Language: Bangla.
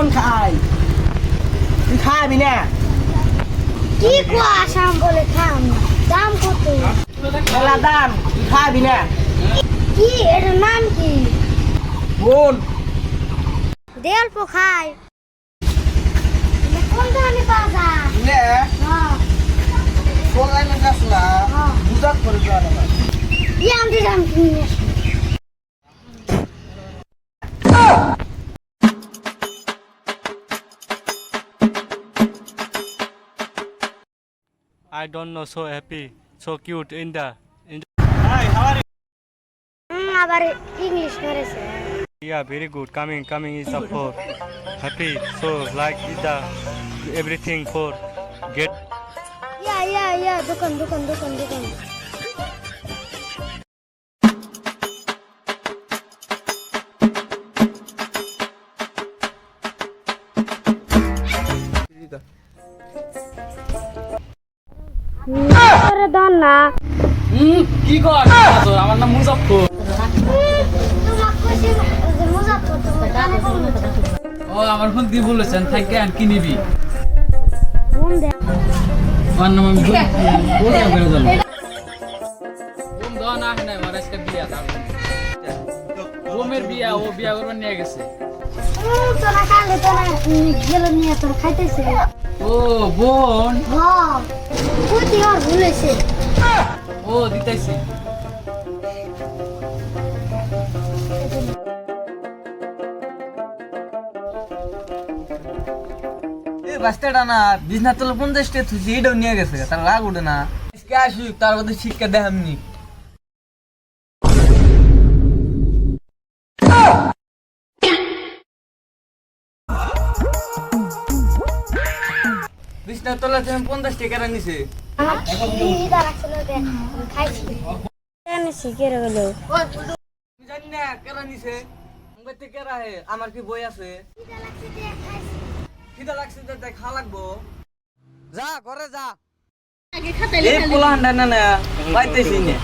คนขายมึงฆ่าไหมเนี่ย কি কোয়া আসাম বলে খাম দাম কত মেলা দাম তুই খাবি না কি এর নাম কি বোন দেল পো খাই কোন ধরনের বাজার নে হ্যাঁ অনলাইনে যাস না বুঝাক করে যাওয়া লাগবে কি আমি জানি I don't know, so happy, so cute in the, in the হুম, আবার ইংলিশ করেছে yeah, very good. Coming, coming is the for happy. So like is the everything for get ইয়া ইয়া ইয়া দোকান দোকান দোকান দোকান করে দন না। কি কর? আমার নাম কোন ও আমার ফোন দিয়ে বলেছেন থাকে আর কি নিবি? ফোন দে। আমার নাম আমি বলে বলে করে দিলাম। বোম দাও না নাই আমার আজকে বিয়া বিয়া ও বিয়া করবার নিয়ে গেছে। তোরা কালে তোরা গেল নিয়ে তোরা খাইতেছে ও বোন হ্যাঁ পুতি আর ভুলেছে ও দিতেছি এই বাস্তাটা না। বিছনা তলে তার রাগ উঠে না শিক্ষা দেখামনি। বিছনা তলা তুমি পঞ্চাশ টাকা নিছে জানি না কেরা নিছে কেরা হে আমার কি বই আছে? খিদা লাগছে যে দেখ লাগবো। যা ঘরে যা। এই পোলা হান্ডা না না পাইতেছি না।